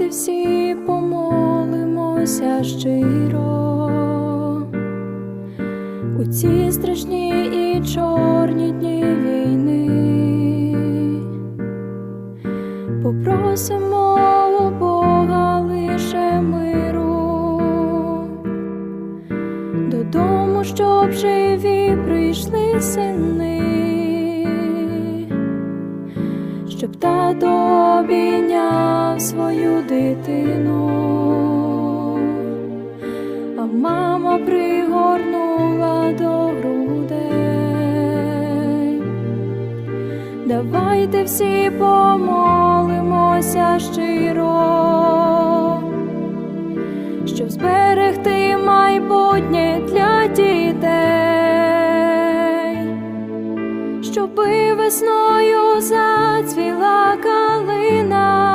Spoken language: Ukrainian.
Давайте всі помолимося щиро. У ці страшні і чорні дні війни. Попросимо у Бога лише миру, додому, щоб живі прийшли сини, щоб тато обійняв свою дитину, а мама пригорнула до грудей. Давайте всі помолимося щиро, щоб зберегти майбутнє для дітей, щоби весною